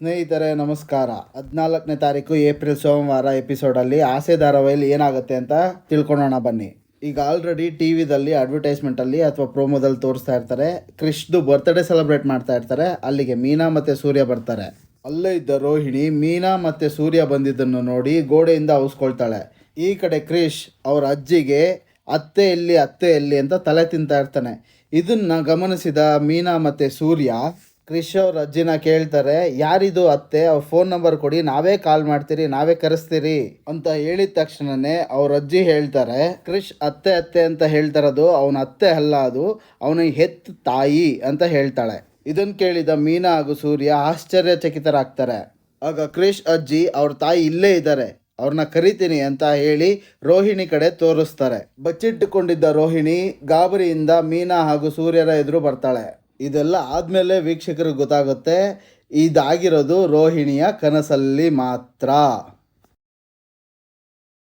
ಸ್ನೇಹಿತರೆ, ನಮಸ್ಕಾರ. ಹದಿನಾಲ್ಕನೇ ತಾರೀಕು ಏಪ್ರಿಲ್ ಸೋಮವಾರ ಎಪಿಸೋಡಲ್ಲಿ ಆಸೆ ಧಾರಾವಾಹಿಲಿ ಏನಾಗುತ್ತೆ ಅಂತ ತಿಳ್ಕೊಳೋಣ ಬನ್ನಿ. ಈಗ ಆಲ್ರೆಡಿ ಟಿ ವಿದಲ್ಲಿ ಅಡ್ವರ್ಟೈಸ್ಮೆಂಟಲ್ಲಿ ಅಥವಾ ಪ್ರೋಮೋದಲ್ಲಿ ತೋರಿಸ್ತಾ ಇರ್ತಾರೆ. ಕ್ರಿಶ್ದು ಬರ್ತ್ಡೇ ಸೆಲೆಬ್ರೇಟ್ ಮಾಡ್ತಾ ಇರ್ತಾರೆ. ಅಲ್ಲಿಗೆ ಮೀನಾ ಮತ್ತು ಸೂರ್ಯ ಬರ್ತಾರೆ. ಅಲ್ಲೇ ಇದ್ದ ರೋಹಿಣಿ ಮೀನಾ ಮತ್ತು ಸೂರ್ಯ ಬಂದಿದ್ದನ್ನು ನೋಡಿ ಗೋಡೆಯಿಂದ ಹೌಸ್ಕೊಳ್ತಾಳೆ ಈ ಕಡೆ ಕ್ರಿಶ್ ಅವರ ಅಜ್ಜಿಗೆ, ಅತ್ತೆ ಎಲ್ಲಿ ಅತ್ತೆ ಎಲ್ಲಿ ಅಂತ ತಲೆ ತಿಂತಾ ಇರ್ತಾನೆ. ಇದನ್ನು ಗಮನಿಸಿದ ಮೀನಾ ಮತ್ತು ಸೂರ್ಯ ಕ್ರಿಶ್ ಅವ್ರ ಅಜ್ಜಿನ ಕೇಳ್ತಾರೆ, ಯಾರಿದು ಅತ್ತೆ? ಅವ್ರ ಫೋನ್ ನಂಬರ್ ಕೊಡಿ, ನಾವೇ ಕಾಲ್ ಮಾಡ್ತೀರಿ, ನಾವೇ ಕರೆಸ್ತೀರಿ ಅಂತ ಹೇಳಿದ ತಕ್ಷಣನೇ ಅವ್ರ ಅಜ್ಜಿ ಹೇಳ್ತಾರೆ, ಕ್ರಿಶ್ ಅತ್ತೆ ಅತ್ತೆ ಅಂತ ಹೇಳ್ತಾರದು, ಅವನ ಅತ್ತೆ ಅಲ್ಲ ಅದು, ಅವನ ಹೆತ್ ತಾಯಿ ಅಂತ ಹೇಳ್ತಾಳೆ. ಇದನ್ನು ಕೇಳಿದ ಮೀನಾ ಹಾಗೂ ಸೂರ್ಯ ಆಶ್ಚರ್ಯಚಕಿತರಾಗ್ತಾರೆ. ಆಗ ಕ್ರಿಶ್ ಅಜ್ಜಿ, ಅವ್ರ ತಾಯಿ ಇಲ್ಲೇ ಇದ್ದಾರೆ ಅವ್ರನ್ನ ಕರಿತೀನಿ ಅಂತ ಹೇಳಿ ರೋಹಿಣಿ ಕಡೆ ತೋರಿಸ್ತಾರೆ. ಬಚ್ಚಿಟ್ಟುಕೊಂಡಿದ್ದ ರೋಹಿಣಿ ಗಾಬರಿಯಿಂದ ಮೀನಾ ಹಾಗೂ ಸೂರ್ಯರ ಎದುರು ಬರ್ತಾಳೆ. ಇದೆಲ್ಲ ಆದಮೇಲೆ ವೀಕ್ಷಕರಿಗೆ ಗೊತ್ತಾಗುತ್ತೆ. ಇದಾಗಿರೋದು ರೋಹಿಣಿಯ ಕನಸಲ್ಲಿ ಮಾತ್ರ.